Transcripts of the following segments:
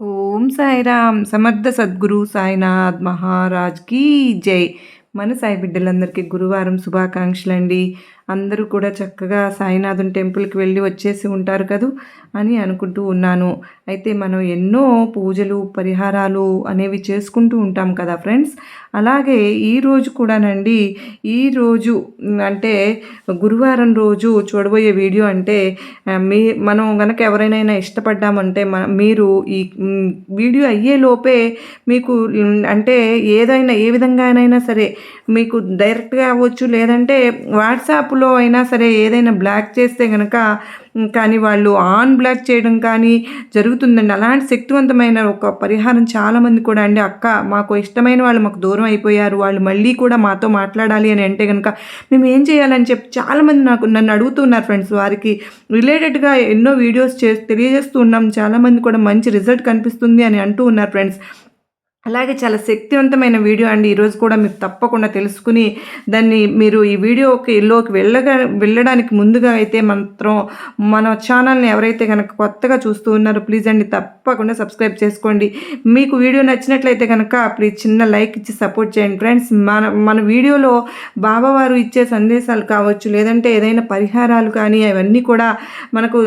ఓం సాయిరామ్. సమర్థ సద్గురు సాయినాథ్ మహారాజ్కి జై. మన సాయి బిడ్డలందరికీ గురువారం శుభాకాంక్షలు అండి అందరూ కూడా చక్కగా సాయినాథుని టెంపుల్కి వెళ్ళి వచ్చేసి ఉంటారు కదూ అని అనుకుంటూ ఉన్నాను. అయితే మనం ఎన్నో పూజలు పరిహారాలు అనేవి చేసుకుంటూ ఉంటాం కదా ఫ్రెండ్స్. అలాగే ఈరోజు కూడానండి ఈరోజు అంటే గురువారం రోజు చూడబోయే వీడియో అంటే మీ మనం కనుక ఎవరైనా ఇష్టపడ్డామంటే మన మీరు ఈ వీడియో అయ్యేలోపే మీకు అంటే ఏదైనా ఏ విధంగానైనా సరే మీకు డైరెక్ట్గా అవ్వచ్చు లేదంటే వాట్సాప్లో అయినా సరే ఏదైనా బ్లాక్ చేస్తే కనుక కానీ వాళ్ళు ఆన్ బ్లాక్ చేయడం కానీ జరుగుతుందండి. అలాంటి శక్తివంతమైన ఒక పరిహారం చాలామంది కూడా అండి అక్క మాకు ఇష్టమైన వాళ్ళు మాకు దూరం అయిపోయారు వాళ్ళు మళ్ళీ కూడా మాతో మాట్లాడాలి అని అంటే కనుక మేము ఏం చేయాలని చెప్పి చాలామంది నాకు నన్ను అడుగుతున్నారు ఫ్రెండ్స్ వారికి. రిలేటెడ్గా ఎన్నో వీడియోస్ చే తెలియజేస్తూ ఉన్నాం. చాలామంది కూడా మంచి రిజల్ట్ కనిపిస్తుంది అని అంటూ ఉన్నారు ఫ్రెండ్స్ అలాగే చాలా శక్తివంతమైన వీడియో అండి. ఈరోజు కూడా మీరు తప్పకుండా తెలుసుకుని దాన్ని మీరు ఈ వీడియోకి లోకి వెళ్ళగా వెళ్ళడానికి ముందుగా అయితే మాత్రం మన ఛానల్ని ఎవరైతే కనుక కొత్తగా చూస్తూ ఉన్నారో ప్లీజ్ అండి తప్పకుండా సబ్స్క్రైబ్ చేసుకోండి. మీకు వీడియో నచ్చినట్లయితే కనుక ప్లీజ్ చిన్న లైక్ ఇచ్చి సపోర్ట్ చేయండి. ఫ్రెండ్స్ మన మన వీడియోలో బాబావారు ఇచ్చే సందేశాలు కావచ్చు లేదంటే ఏదైనా పరిహారాలు కానీ అవన్నీ కూడా మనకు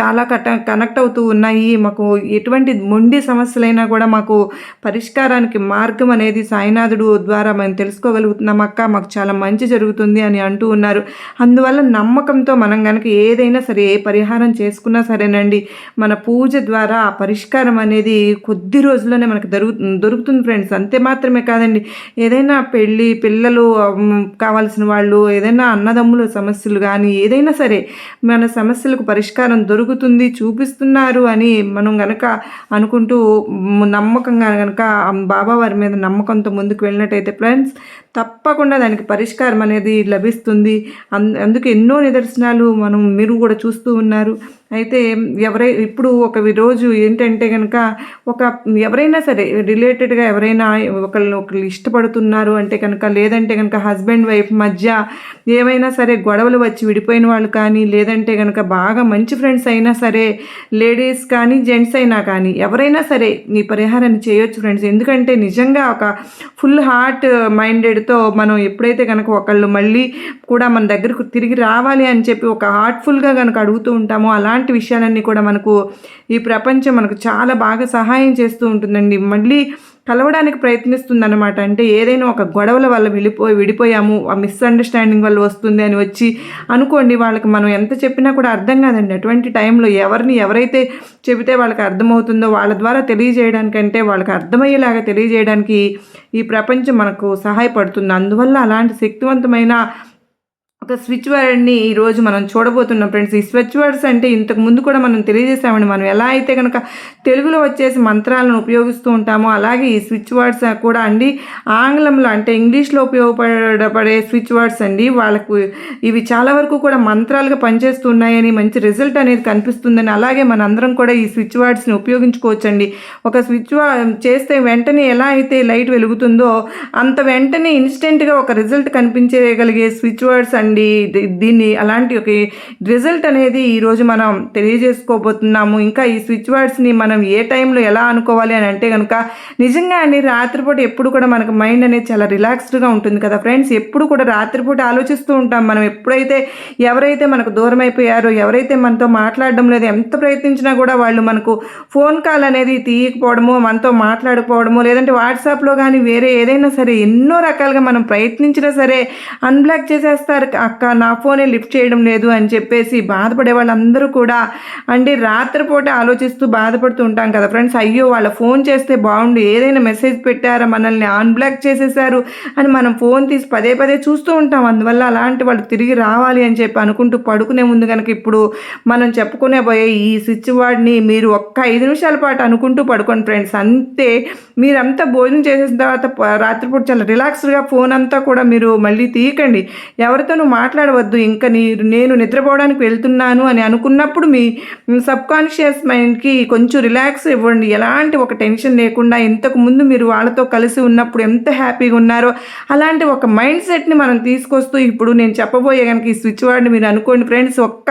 చాలా కట కనెక్ట్ అవుతూ ఉన్నాయి. మాకు ఎటువంటి మొండి సమస్యలైనా కూడా మాకు పరిష్కారం పరిష్కారానికి మార్గం అనేది సాయినాథుడు ద్వారా మనం తెలుసుకోగలుగుతున్నాం. అక్క మాకు చాలా మంచి జరుగుతుంది అని అంటూ ఉన్నారు. అందువల్ల నమ్మకంతో మనం కనుక ఏదైనా సరే ఏ పరిహారం చేసుకున్నా సరేనండి. మన పూజ ద్వారా ఆ పరిష్కారం అనేది కొద్ది రోజుల్లోనే మనకు దొరుకు దొరుకుతుంది ఫ్రెండ్స్. అంతే మాత్రమే కాదండి. ఏదైనా పెళ్ళి పిల్లలు కావాల్సిన వాళ్ళు ఏదైనా అన్నదమ్ముల సమస్యలు కానీ ఏదైనా సరే మన సమస్యలకు పరిష్కారం దొరుకుతుంది చూపిస్తున్నారు అని మనం గనక అనుకుంటూ నమ్మకంగా కనుక బాబా వారి మీద నమ్మకంతో ముందుకు వెళ్ళినట్టయితే ఫ్రెండ్స్ తప్పకుండా దానికి పరిష్కారం అనేది లభిస్తుంది. అందుకు ఎన్నో నిదర్శనాలు మనం మీరు కూడా చూస్తూ ఉన్నారు. అయితే ఎవరై ఇప్పుడు ఒక రోజు ఏంటంటే కనుక ఒక ఎవరైనా సరే రిలేటెడ్గా ఎవరైనా ఒకళ్ళు ఒకళ్ళు ఇష్టపడుతున్నారు అంటే కనుక లేదంటే కనుక హస్బెండ్ వైఫ్ మధ్య ఏమైనా సరే గొడవలు వచ్చి విడిపోయిన వాళ్ళు కానీ లేదంటే కనుక బాగా మంచి ఫ్రెండ్స్ అయినా సరే లేడీస్ కానీ జెంట్స్ అయినా కానీ ఎవరైనా సరే ఈ పరిహారాన్ని చేయొచ్చు ఫ్రెండ్స్ ఎందుకంటే నిజంగా ఒక ఫుల్ హార్ట్ మైండెడ్ మైండెడ్తో మనం ఎప్పుడైతే కనుక ఒకళ్ళు మళ్ళీ కూడా మన దగ్గరకు తిరిగి రావాలి అని చెప్పి ఒక హార్ట్ఫుల్గా కనుక అడుగుతూ ఉంటామో అలాంటి విషయాలన్నీ కూడా మనకు ఈ ప్రపంచం మనకు చాలా బాగా సహాయం చేస్తూ ఉంటుందండి. మళ్ళీ కలవడానికి ప్రయత్నిస్తుందన్నమాట. అంటే ఏదైనా ఒక గొడవల వల్ల వెళ్ళిపోయి విడిపోయాము ఆ మిస్అండర్స్టాండింగ్ వల్ల వస్తుంది అని వచ్చి అనుకోండి వాళ్ళకి మనం ఎంత చెప్పినా కూడా అర్థం కాదండి. అటువంటి టైంలో ఎవరిని ఎవరైతే చెబితే వాళ్ళకి అర్థమవుతుందో వాళ్ళ ద్వారా తెలియజేయడానికంటే వాళ్ళకి అర్థమయ్యేలాగా తెలియజేయడానికి ఈ ప్రపంచం మనకు సహాయపడుతుంది. అందువల్ల అలాంటి శక్తివంతమైన ఒక స్విచ్ వర్డ్ని ఈరోజు మనం చూడబోతున్నాం ఫ్రెండ్స్. ఈ స్విచ్ వర్డ్స్ అంటే ఇంతకు ముందు కూడా మనం తెలియజేసామండి. మనం ఎలా అయితే కనుక తెలుగులో వచ్చేసి మంత్రాలను ఉపయోగిస్తూ ఉంటామో అలాగే ఈ స్విచ్ వర్డ్స్ కూడా అండి. ఆంగ్లంలో అంటే ఇంగ్లీష్లో ఉపయోగపడపడే స్విచ్ వర్డ్స్ అండి. వాళ్ళకు ఇవి చాలా వరకు కూడా మంత్రాలుగా పనిచేస్తున్నాయని మంచి రిజల్ట్ అనేది కనిపిస్తుందని అలాగే మనందరం కూడా ఈ స్విచ్ వర్డ్స్ని ఉపయోగించుకోవచ్చండి. ఒక స్విచ్ చేస్తే వెంటనే ఎలా అయితే లైట్ వెలుగుతుందో అంత వెంటనే ఇన్స్టెంట్గా ఒక రిజల్ట్ కనిపించగలిగే స్విచ్ వర్డ్స్ అండి. అండి దీన్ని అలాంటి ఒక రిజల్ట్ అనేది ఈరోజు మనం తెలియజేసుకోబోతున్నాము. ఇంకా ఈ స్విచ్ వర్డ్స్ని మనం ఏ టైంలో ఎలా అనుకోవాలి అని అంటే కనుక నిజంగా అండి రాత్రిపూట ఎప్పుడు కూడా మనకు మైండ్ అనేది చాలా రిలాక్స్డ్గా ఉంటుంది కదా ఫ్రెండ్స్ ఎప్పుడు కూడా రాత్రిపూట ఆలోచిస్తూ ఉంటాం. మనం ఎప్పుడైతే ఎవరైతే మనకు దూరం అయిపోయారో ఎవరైతే మనతో మాట్లాడడం లేదు ఎంత ప్రయత్నించినా కూడా వాళ్ళు మనకు ఫోన్ కాల్ అనేది తీయకపోవడము మనతో మాట్లాడకపోవడము లేదంటే వాట్సాప్లో కానీ వేరే ఏదైనా సరే ఎన్నో రకాలుగా మనం ప్రయత్నించినా సరే అన్బ్లాక్ చేసేస్తారు. అక్క నా ఫోనే లిఫ్ట్ చేయడం లేదు అని చెప్పేసి బాధపడే వాళ్ళందరూ కూడా అంటే రాత్రిపూట ఆలోచిస్తూ బాధపడుతూ ఉంటాం కదా ఫ్రెండ్స్. అయ్యో వాళ్ళ ఫోన్ చేస్తే బాగుండు ఏదైనా మెసేజ్ పెట్టారా మనల్ని అన్బ్లాక్ చేసేసారు అని మనం ఫోన్ తీసి పదే పదే చూస్తూ ఉంటాం. అందువల్ల అలాంటి వాళ్ళు తిరిగి రావాలి అని చెప్పి అనుకుంటూ పడుకునే ముందు కనుక ఇప్పుడు మనం చెప్పుకునే పోయే ఈ స్విచ్ వార్డ్ని మీరు ఒక్క ఐదు నిమిషాల పాటు అనుకుంటూ పడుకోండి ఫ్రెండ్స్. అంతే మీరంతా భోజనం చేసేసిన తర్వాత రాత్రిపూట చాలా రిలాక్స్డ్గా ఫోన్ అంతా కూడా మీరు మళ్ళీ తీయకండి. ఎవరితోనూ మాట్లాడవద్దు. ఇంకా నీ నేను నిద్రపోవడానికి వెళ్తున్నాను అని అనుకున్నప్పుడు మీ సబ్ కాన్షియస్ మైండ్కి కొంచెం రిలాక్స్ ఇవ్వండి. ఎలాంటి ఒక టెన్షన్ లేకుండా ఇంతకు ముందు మీరు వాళ్ళతో కలిసి ఉన్నప్పుడు ఎంత హ్యాపీగా ఉన్నారో అలాంటి ఒక మైండ్ సెట్ని మనం తీసుకొస్తూ ఇప్పుడు నేను చెప్పబోయే కనుక ఈ స్విచ్ వాడిని మీరు అనుకోండి ఫ్రెండ్స్ ఒక్క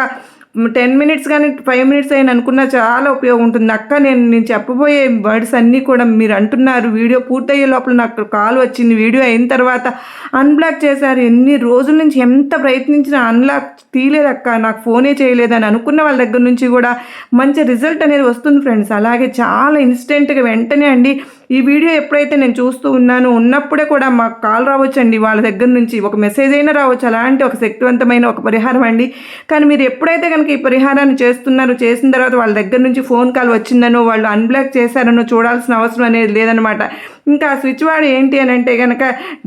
టెన్ మినిట్స్ కానీ ఫైవ్ మినిట్స్ అయినా అనుకున్నా చాలా ఉపయోగం ఉంటుంది. అక్క నేను నేను చెప్పబోయే వర్డ్స్ అన్నీ కూడా మీరు అంటున్నారు. వీడియో పూర్తయ్యే లోపల నాకు కాల్ వచ్చింది. వీడియో అయిన తర్వాత అన్బ్లాక్ చేశారు. ఎన్ని రోజుల నుంచి ఎంత ప్రయత్నించినా అన్లాక్ తీయలేదక్క నాకు ఫోనే చేయలేదని అనుకున్న వాళ్ళ దగ్గర నుంచి కూడా మంచి రిజల్ట్ అనేది వస్తుంది ఫ్రెండ్స్. అలాగే చాలా ఇన్స్టెంట్గా వెంటనే అండి ఈ వీడియో ఎప్పుడైతే నేను చూస్తూ ఉన్నానో ఉన్నప్పుడే కూడా మాకు కాల్ రావచ్చండి. వాళ్ళ దగ్గర నుంచి ఒక మెసేజ్ అయినా రావచ్చు. అలాంటి ఒక శక్తివంతమైన ఒక పరిహారం అండి. కానీ మీరు ఎప్పుడైతే కనుక ఈ పరిహారాన్ని చేస్తున్నారో చేసిన తర్వాత వాళ్ళ దగ్గర నుంచి ఫోన్ కాల్ వచ్చిందనో వాళ్ళు అన్బ్లాక్ చేశారనో చూడాల్సిన అవసరం అనేది లేదనమాట ఇంకా స్విచ్ వాడు ఏంటి అని అంటే కనుక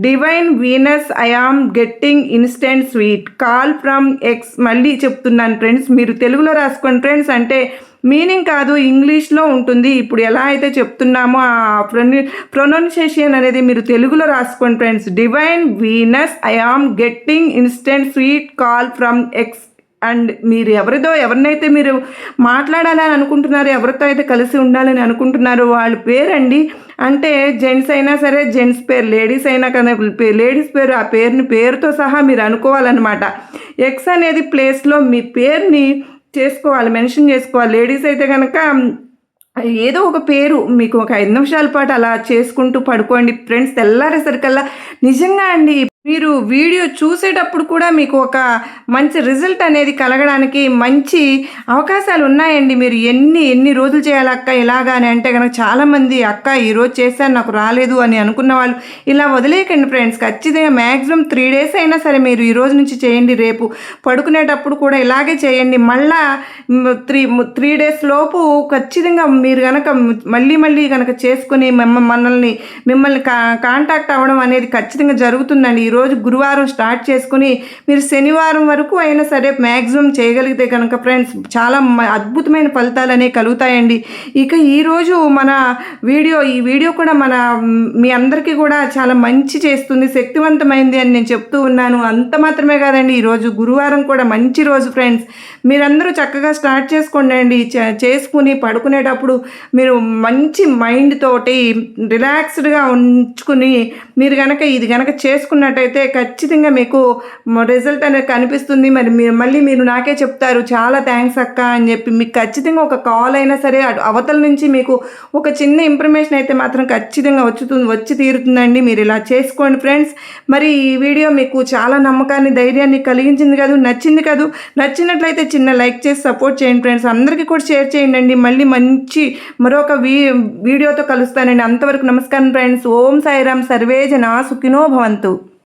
divine Venus I am getting instant sweet call from X మళ్ళీ చెప్తున్నాను ఫ్రెండ్స్ మీరు తెలుగులో రాసుకోండి. ఫ్రెండ్స్ అంటే మీనింగ్ కాదు ఇంగ్లీష్లో ఉంటుంది. ఇప్పుడు ఎలా అయితే చెప్తున్నామో ఆ ప్రొని ప్రొనౌన్సియేషన్ అనేది మీరు తెలుగులో రాసుకోండి friends. Divine Venus I am getting instant sweet call from X and మీరు ఎవరిదో ఎవరినైతే మీరు మాట్లాడాలని అనుకుంటున్నారో ఎవరితో అయితే కలిసి ఉండాలని అనుకుంటున్నారో వాళ్ళ పేరండి. అంటే జెంట్స్ అయినా సరే జెంట్స్ పేరు లేడీస్ అయినా కానీ లేడీస్ పేరు ఆ పేరుని పేరుతో సహా మీరు అనుకోవాలన్నమాట. ఎక్స్ అనేది ప్లేస్లో మీ పేరుని చేసుకోవాలి మెన్షన్ చేసుకోవాలి. లేడీస్ అయితే కనుక ఏదో ఒక పేరు మీకు ఒక ఐదు నిమిషాల పాటు అలా చేసుకుంటూ పడుకోండి. ఫ్రెండ్స్ తెల్లారేసరికల్లా నిజంగా అండి మీరు వీడియో చూసేటప్పుడు కూడా మీకు ఒక మంచి రిజల్ట్ అనేది కలగడానికి మంచి అవకాశాలు ఉన్నాయండి. మీరు ఎన్ని ఎన్ని రోజులు చేయాలి అక్క? ఇలాగా అని అంటే కనుక చాలామంది అక్క ఈరోజు చేశాను నాకు రాలేదు అని అనుకున్న వాళ్ళు ఇలా వదిలేయకండి ఫ్రెండ్స్. ఖచ్చితంగా మ్యాక్సిమం త్రీ డేస్ అయినా సరే మీరు ఈ రోజు నుంచి చేయండి. రేపు పడుకునేటప్పుడు కూడా ఇలాగే చేయండి. మళ్ళా త్రీ త్రీ డేస్ లోపు ఖచ్చితంగా మీరు కనుక మళ్ళీ మళ్ళీ కనుక చేసుకుని మిమ్మ మనల్ని మిమ్మల్ని కా కాంటాక్ట్ అవ్వడం అనేది ఖచ్చితంగా జరుగుతుందండి. ఈరోజు గురువారం స్టార్ట్ చేసుకుని మీరు శనివారం వరకు అయినా సరే మ్యాక్సిమం చేయగలిగితే కనుక ఫ్రెండ్స్ చాలా అద్భుతమైన ఫలితాలు అనేవి కలుగుతాయండి. ఇక ఈరోజు మన వీడియో ఈ వీడియో కూడా మన మీ అందరికీ కూడా చాలా మంచి చేస్తుంది శక్తివంతమైంది అని నేను చెప్తూ ఉన్నాను. అంత మాత్రమే కాదండి ఈరోజు గురువారం కూడా మంచి రోజు ఫ్రెండ్స్. మీరందరూ చక్కగా స్టార్ట్ చేసుకోండి అండి. చేసుకుని పడుకునేటప్పుడు మీరు మంచి మైండ్ తోటి రిలాక్స్డ్గా ఉంచుకుని మీరు కనుక ఇది కనుక చేసుకున్నట్టు చేసుకున్నట్టయితే ఖచ్చితంగా మీకు రిజల్ట్ అనేది కనిపిస్తుంది. మరి మీరు మళ్ళీ మీరు నాకే చెప్తారు చాలా థ్యాంక్స్ అక్క అని చెప్పి మీకు ఖచ్చితంగా ఒక కాల్ అయినా సరే అవతల నుంచి మీకు ఒక చిన్న ఇన్ఫర్మేషన్ అయితే మాత్రం ఖచ్చితంగా వచ్చుతుంది వచ్చి తీరుతుందండి. మీరు ఇలా చేసుకోండి ఫ్రెండ్స్ మరి ఈ వీడియో మీకు చాలా నమ్మకాన్ని ధైర్యాన్ని కలిగించింది కాదు నచ్చింది కాదు. నచ్చినట్లయితే చిన్న లైక్ చేసి సపోర్ట్ చేయండి ఫ్రెండ్స్ అందరికీ కూడా షేర్ చేయండి మళ్ళీ మంచి మరొక వీ వీడియోతో కలుస్తానండి. అంతవరకు నమస్కారం ఫ్రెండ్స్ ఓం సాయిరామ్. సర్వేజన సుఖినో భవంతు.